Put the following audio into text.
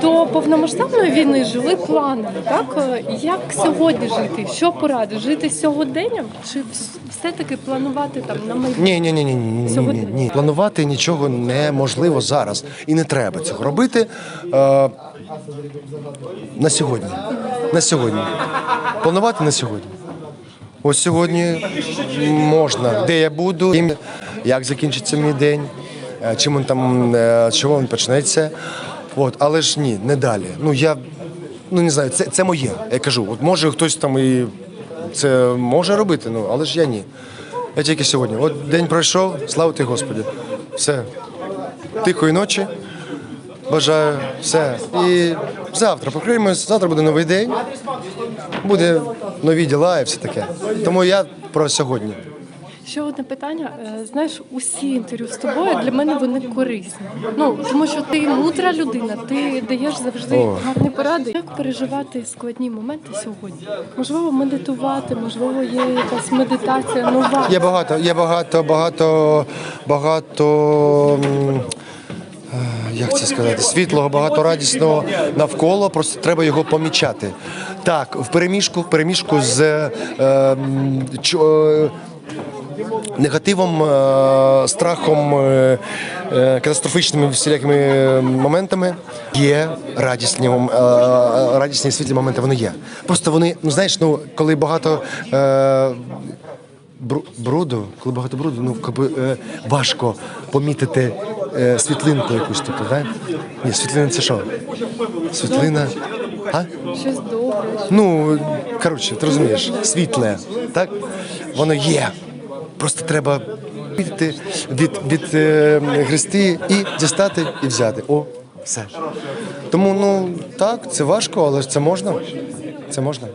до повномасштабної війни жили планами. Так як сьогодні жити? Що порадиш? Жити сьогоденням чи все-таки планувати там на майбутнє? Ні, ні, ні, ні, ні, ні, ні, ні. Планувати нічого неможливо зараз. І не треба цього робити. Е, на сьогодні. На сьогодні. Планувати на сьогодні. Ось сьогодні можна, де я буду, як закінчиться мій день, е, чим він там, е, чого він почнеться. От, але ж ні, не далі. Ну я ну не знаю, це, це моє. Я кажу, от може хтось там і це може робити, ну але ж я ні. Я тільки сьогодні. От день пройшов, слава ти Господі. Все. Тихої ночі. Бажаю все. І завтра покриємось, завтра буде новий день, буде нові діла і все таке. Тому я про сьогодні. Ще одне питання. Е, Знаєш, усі інтерв'ю з тобою для мене вони корисні. Ну тому що ти мудра людина, ти даєш завжди О. гарні поради. Як переживати складні моменти сьогодні? Можливо, медитувати, можливо, є якась медитація нова. Є багато, є багато, багато, багато. е, Як це сказати? Світлого, багато радісного навколо, просто треба його помічати. Так, в переміжку, в переміжку з е, чо- е, негативом, е, страхом, е, е, катастрофічними всілякими моментами є радісні, радісні світлі моменти. Вони є. Просто вони, ну знаєш, ну коли багато. бруду, коли багато бруду, ну якби, е, важко помітити е, світлинку якусь тут, да? Ні, світлина це що? Світлина. А? Щось добре. Ну, коротше, ти розумієш, світле, так? Воно є. Просто треба від, від, від е, гристи і дістати і взяти. О, все. Тому, ну так, це важко, але це можна. Це можна.